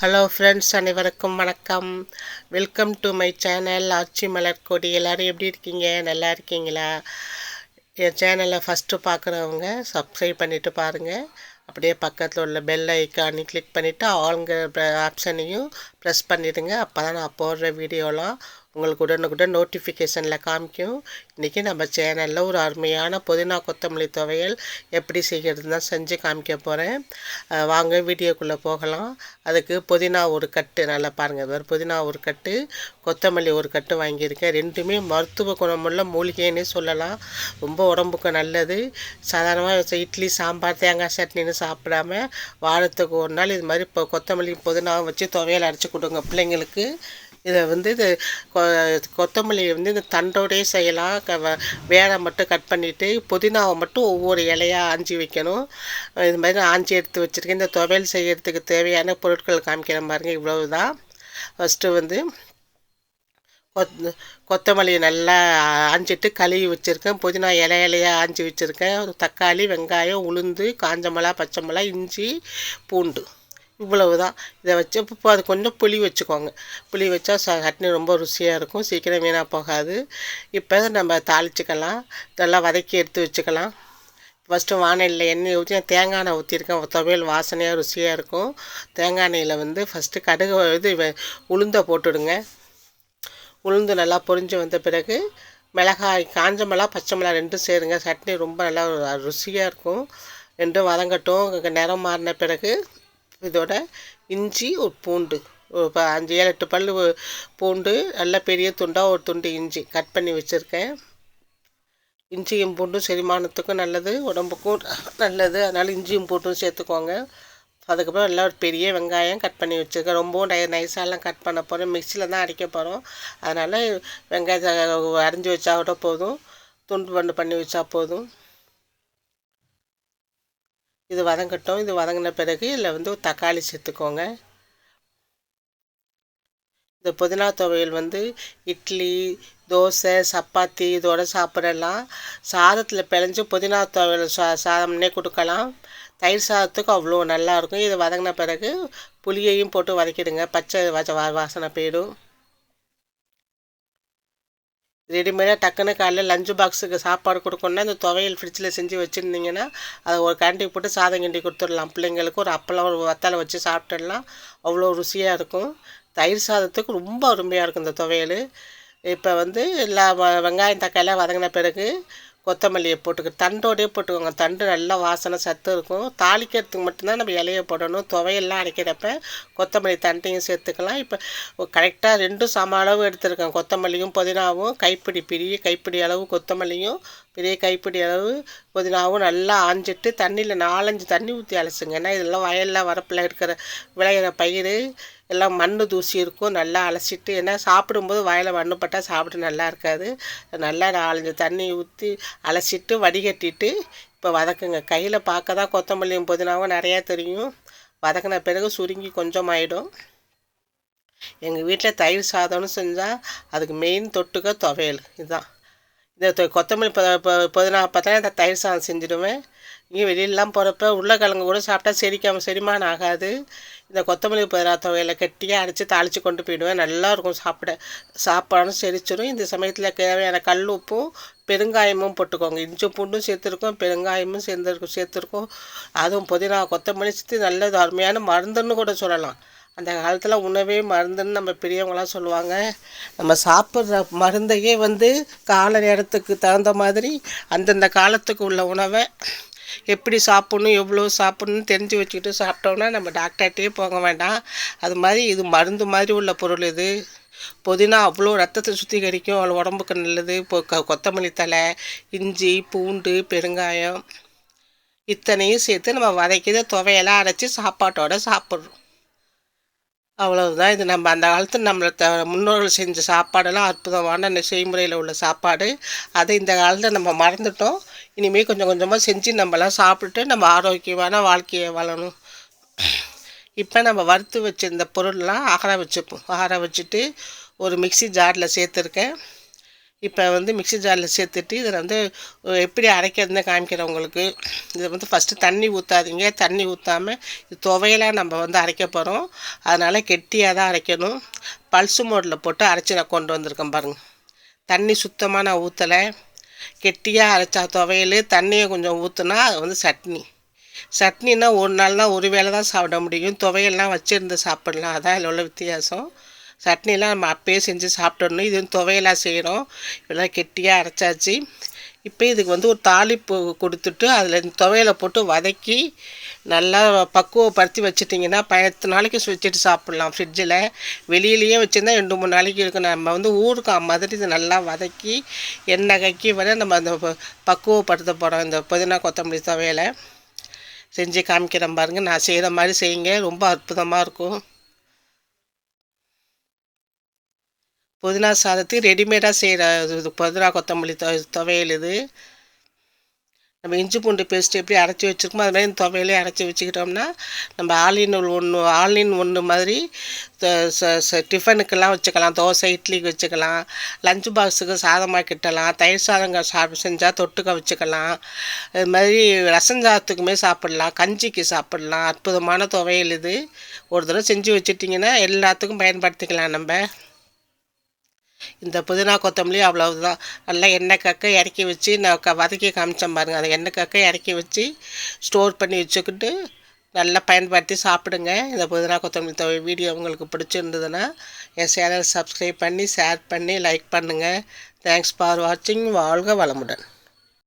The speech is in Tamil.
ஹலோ ஃப்ரெண்ட்ஸ் அனைவருக்கும் வணக்கம். Welcome to my channel Aachi Malar Kodi. எல்லோரும் எப்படி இருக்கீங்க? நல்லா இருக்கீங்களா? என் சேனலை ஃபஸ்ட்டு பார்க்குறவங்க சப்ஸ்கிரைப் பண்ணிவிட்டு பாருங்கள் அப்படியே பக்கத்தில் உள்ள பெல் ஐக்கானி கிளிக் பண்ணிவிட்டு ஆளுங்கிற ஆப்ஷனையும் ப்ரெஸ் பண்ணிடுங்க. அப்போ தான் நான் போடுற வீடியோலாம் உங்களுக்கு உடனுக்குடன் நோட்டிஃபிகேஷனில் காமிக்கும். இன்றைக்கி நம்ம சேனலில் ஒரு அருமையான புதினா கொத்தமல்லி துவையல் எப்படி செய்கிறது தான் செஞ்சு காமிக்க போகிறேன் வாங்க வீடியோக்குள்ளே போகலாம். அதுக்கு புதினா ஒரு கட்டு நல்லா பாருங்கள் வேறு புதினா ஒரு கட்டு கொத்தமல்லி ஒரு கட்டு வாங்கியிருக்கேன். ரெண்டுமே மருத்துவ குணமுள்ள மூலிகைன்னு சொல்லலாம். ரொம்ப உடம்புக்கு நல்லது. சாதாரணமாக இட்லி சாம்பார் தேங்காய் சட்னின்னு சாப்பிடாம வாரத்துக்கு ஒரு நாள் இது மாதிரி இப்போ கொத்தமல்லி புதினாவை வச்சு துவையல் அரைச்சி கொடுங்க பிள்ளைங்களுக்கு. இதை வந்து இது கொத்தமல்லியை வந்து இந்த தண்டோடையே செய்யலாம். க வேலை மட்டும் கட் பண்ணிவிட்டு புதினாவை மட்டும் ஒவ்வொரு இலையாக ஆஞ்சி வைக்கணும். இது மாதிரி நான் ஆஞ்சி எடுத்து வச்சுருக்கேன். இந்த துவையல் செய்கிறதுக்கு தேவையான பொருட்கள் காமிக்கிற பாருங்க இவ்வளவு தான் ஃபஸ்ட்டு வந்து கொத் கொத்தமல்லியை நல்லா ஆஞ்சிட்டு கழுவி வச்சுருக்கேன். புதினா இலை இலையாக ஆஞ்சி வச்சுருக்கேன். தக்காளி வெங்காயம் உளுந்து காஞ்ச மிளகா பச்சை மிளகா இஞ்சி பூண்டு. இவ்வளவு தான் இதை வச்சு இப்போ அது கொஞ்சம் புளி வச்சுக்கோங்க. புளி வச்சா சட்னி ரொம்ப ருசியாக இருக்கும். சீக்கிரம் வீணாக போகாது. இப்போ நம்ம தாளிச்சிக்கலாம். இதெல்லாம் வதக்கி எடுத்து வச்சுக்கலாம். ஃபஸ்ட்டு வானலியில் எண்ணெய் ஊற்றி தேங்காய் எண்ணெய் ஊற்றிருக்கேன் துவையல் வாசனையாக ருசியாக இருக்கும். தேங்காய் எண்ணெயில் வந்து ஃபஸ்ட்டு கடுகு இது உளுந்தை போட்டுடுங்க. உளுந்து நல்லா பொரிஞ்சு வந்த பிறகு மிளகாய் காஞ்ச மிளகா பச்சை மிளகா ரெண்டும் சேருங்க. சட்னி ரொம்ப நல்லா ருசியாக இருக்கும். ரெண்டும் வதங்கட்டும். நிறம் மாறின பிறகு இதோட இஞ்சி ஒரு பூண்டு. இப்போ அஞ்சு ஏழு எட்டு பல் பூண்டு நல்ல பெரிய துண்டாக ஒரு துண்டு இஞ்சி கட் பண்ணி வச்சுருக்கேன். இஞ்சியும் பூண்டும் செரிமானத்துக்கும் நல்லது உடம்புக்கும் நல்லது. அதனால் இஞ்சியும் பூண்டும் சேர்த்துக்கோங்க. அதுக்கப்புறம் நல்லா ஒரு பெரிய வெங்காயம் கட் பண்ணி வச்சுருக்கேன். ரொம்பவும் நை நைஸாலாம் கட் பண்ண போகிறோம் மிக்சியில் தான் அடிக்க போகிறோம் அதனால் வெங்காயத்தை அரைஞ்சி வச்சா கூட போதும். துண்டு பண்ணு பண்ணி வச்சா போதும். இது வதங்கட்டும். இது வதங்கின பிறகு இதில் வந்து தக்காளி சேர்த்துக்கோங்க. இந்த புதினா துவையல் வந்து இட்லி தோசை சப்பாத்தி இதோட சாப்பிடலாம். சாதத்தில் பிழைஞ்சு புதினா துவையல் சா சாதம்னே கொடுக்கலாம். தயிர் சாதத்துக்கு அவ்வளோ நல்லாயிருக்கும் இது வதங்கின பிறகு புளியையும் போட்டு வதக்கிடுங்க. பச்சை வாசனை போயிடும். ரெடிமேடாக டக்குன்னு காலையில் லஞ்சு பாக்ஸுக்கு சாப்பாடு கொடுக்கணுன்னா இந்த துவையல் ஃப்ரிட்ஜில் செஞ்சு வச்சுருந்தீங்கன்னா அதை ஒரு கேண்டி போட்டு சாதம் கிண்டி கொடுத்துடலாம். பிள்ளைங்களுக்கு ஒரு அப்பளம் ஒரு வத்தலை வச்சு சாப்பிட்டுடலாம். அவ்வளோ ருசியாக இருக்கும். தயிர் சாதத்துக்கு ரொம்ப அருமையாக இருக்கும் இந்த துவையல். இப்போ வந்து எல்லா வெங்காயம் தக்காளியாக வதங்கின பிறகு கொத்தமல்லியை போட்டுக்க தண்டோடையே போட்டுக்கோங்க. தண்டு நல்லா வாசனை சத்து இருக்கும். தாளிக்கிறதுக்கு மட்டும்தான் நம்ம இலையை போடணும். துவையெல்லாம் அரைக்கிறப்ப கொத்தமல்லி தண்டையும் சேர்த்துக்கலாம். இப்போ கரெக்டாக ரெண்டும் சம அளவு எடுத்துருக்கேன். கொத்தமல்லியும் புதினாவும் கைப்பிடி பெரிய கைப்பிடி அளவு கொத்தமல்லியும் பெரிய கைப்பிடி அளவு புதினாவும் நல்லா ஆஞ்சிட்டு தண்ணியில் நாலஞ்சு தண்ணி ஊற்றி அலசுங்க. ஏன்னா இதெல்லாம் வயலில் வரப்பில் இருக்கிற விளையிற பயிர் எல்லாம் மண் தூசி இருக்கும் நல்லா அலசிட்டு ஏன்னா சாப்பிடும்போது வாயில் மண்ணு பட்டால் சாப்பிட்டு நல்லா இருக்காது. நல்லா நாலஞ்சு தண்ணி ஊற்றி அலசிட்டு வடிகட்டிட்டு இப்போ வதக்குங்க. கையில் பார்க்க தான் கொத்தமல்லியும் புதினாவும் நிறையா தெரியும். வதக்கின பிறகு சுருங்கி கொஞ்சம் ஆகிடும் எங்கள் வீட்டில் தயிர் சாதம்னு செஞ்சால் அதுக்கு மெயின் தொட்டுக்க துவையல் இதுதான். இந்த கொத்தமல்லி புதினா பார்த்தா இந்த தயிர் சாதம் செஞ்சுடுவேன். இங்கே வெளியிலலாம் போகிறப்ப உருளைக்கிழங்கு கூட சாப்பிட்டா செரிக்காமல் செரிமானம் ஆகாது. இந்த கொத்தமல்லி புதினா துவையில் கட்டியாக அரைச்சி தாளித்து கொண்டு போயிடுவேன். நல்லாயிருக்கும் சாப்பிட சாப்பாடும் செரிச்சிடும் இந்த சமயத்தில் தேவையான கல் உப்பும் பெருங்காயமும் போட்டுக்கோங்க. இஞ்சி பூண்டும் சேர்த்துருக்கோம் பெருங்காயமும் சேர்ந்துருக்கும் சேர்த்துருக்கோம். அதுவும் புதினா கொத்தமல்லி சேர்த்து நல்லது அருமையான மருந்துன்னு கூட சொல்லலாம். அந்த காலத்தில் உணவே மருந்துன்னு நம்ம பெரியவங்களாம் சொல்லுவாங்க. நம்ம சாப்பிட்ற மருந்தையே வந்து கால நேரத்துக்கு தகுந்த மாதிரி அந்தந்த காலத்துக்கு உள்ள உணவை எப்படி சாப்பிட்ணும் எவ்வளோ சாப்பிட்ணுன்னு தெரிஞ்சு வச்சுக்கிட்டு சாப்பிட்டோம்னா நம்ம டாக்டர்கிட்டே போக வேண்டாம். அது மாதிரி இது மருந்து மாதிரி உள்ள பொருள் இது. புதினா அவ்வளோ ரத்தத்தை சுத்திகரிக்கும். அவ்வளோ உடம்புக்கு நல்லது. இப்போ க கொத்தமல்லி தலை இஞ்சி பூண்டு பெருங்காயம் இத்தனையும் சேர்த்து நம்ம வதக்கித துவையெல்லாம் அரைச்சி சாப்பாட்டோடு சாப்பிட்றோம். அவ்வளவுதான். இது நம்ம அந்த காலத்தில் நம்மளை த முன்னோர்கள் செஞ்ச சாப்பாடெல்லாம் அற்புதமான செய்முறையில் உள்ள சாப்பாடு. அதை இந்த காலத்தில் நம்ம மறந்துட்டோம். இனிமேல் கொஞ்சம் கொஞ்சமாக செஞ்சு நம்மளாம் சாப்பிட்டு நம்ம ஆரோக்கியமான வாழ்க்கையை வாழணும். இப்போ நம்ம வறுத்து வச்சுருந்த பொருள்லாம் ஆற வச்சுப்போம். ஆற வச்சுட்டு ஒரு மிக்சி ஜாரில் சேர்த்துருக்கேன். இப்போ வந்து மிக்ஸி ஜாரில் சேர்த்துட்டு இதில் வந்து எப்படி அரைக்கிறதுன்னு காமிக்கிறேன் உங்களுக்கு. இதை வந்து ஃபஸ்ட்டு தண்ணி ஊற்றாதீங்க தண்ணி ஊற்றாமல் இது துவையெல்லாம் நம்ம வந்து அரைக்க போகிறோம் அதனால் கெட்டியாக தான் அரைக்கணும். பல்சு மோடில் போட்டு அரைச்சி நான் கொண்டு வந்திருக்கேன் பாருங்கள் தண்ணி சுத்தமாக நான் ஊற்றலை கெட்டியாக அரைச்சா துவையல் தண்ணியை கொஞ்சம் ஊற்றுனா அது வந்து சட்னி. சட்னினா ஒரு நாள் தான் ஒரு வேளை தான் சாப்பிட முடியும். துவையல்லாம் வச்சுருந்து சாப்பிட்லாம். அதான் இதில் உள்ள வித்தியாசம். சட்னிலாம் நம்ம அப்பயே செஞ்சு சாப்பிடணும் இது துவையலாக செய்கிறோம் இதெல்லாம் கெட்டியாக அரைச்சாச்சு. இப்போ இதுக்கு வந்து ஒரு தாளிப்பு கொடுத்துட்டு அதில் இந்த துவையலை போட்டு வதக்கி நல்லா பக்குவப்படுத்தி வச்சுட்டிங்கன்னா பத்து நாளைக்கு வச்சுட்டு சாப்பிட்லாம் ஃப்ரிட்ஜில் வெளியிலேயே வச்சுருந்தா ரெண்டு மூணு நாளைக்கு இருக்கும். நம்ம வந்து ஊருக்கு மாதிரி இதை நல்லா வதக்கி எண்ணெய் கக்கி வர நம்ம அந்த பக்குவப்படுத்த போகிறோம் இந்த புதினா கொத்தமல்லி துவையலை. செஞ்சு காமிக்கிறேன் பாருங்கள் நான் செய்கிற மாதிரி செய்யுங்க. ரொம்ப அற்புதமாக இருக்கும். புதினா சாதத்துக்கு ரெடிமேடாக செய்கிற இது புதினா கொத்தமல்லி தொ துவையல் இது. நம்ம இஞ்சி பூண்டு பேஸ்ட் எப்படி அரைச்சி வச்சுருக்கோமோ அது மாதிரி துவையிலே அரைச்சி வச்சுக்கிட்டோம்னா நம்ம ஆலின் ஒன்று ஆலின் ஒன்று மாதிரி டிஃபனுக்கெல்லாம் வச்சுக்கலாம். தோசை இட்லிக்கு வச்சுக்கலாம். லஞ்ச் பாக்ஸுக்கு சாதமாக கிட்டலாம். தயிர் சாதங்கள் சா செஞ்சால் தொட்டுக்க வச்சுக்கலாம். இது மாதிரி ரசம் சாதத்துக்குமே சாப்பிட்லாம். கஞ்சிக்கு சாப்பிட்லாம். அற்புதமான துவையல் இது. ஒரு தடவை செஞ்சு வச்சுட்டிங்கன்னா எல்லாத்துக்கும் பயன்படுத்திக்கலாம் நம்ம. இந்த புதினா கொத்தமல்லி அவ்வளவுதான். நல்லா எண்ணெய் கக்க இறக்கி வச்சு நான் க வதக்கி காமிச்சேன் பாருங்கள் அதை எண்ணெய் கக்க இறக்கி வச்சு ஸ்டோர் பண்ணி வச்சுக்கிட்டு நல்லா பயன்படுத்தி சாப்பிடுங்க. இந்த புதினா கொத்தமல்லி தொகை வீடியோ உங்களுக்கு பிடிச்சிருந்ததுன்னா என் சேனல் சப்ஸ்கிரைப் பண்ணி ஷேர் பண்ணி லைக் பண்ணுங்கள் தேங்க்ஸ் ஃபார் வாட்சிங் வாழ்க வளமுடன்.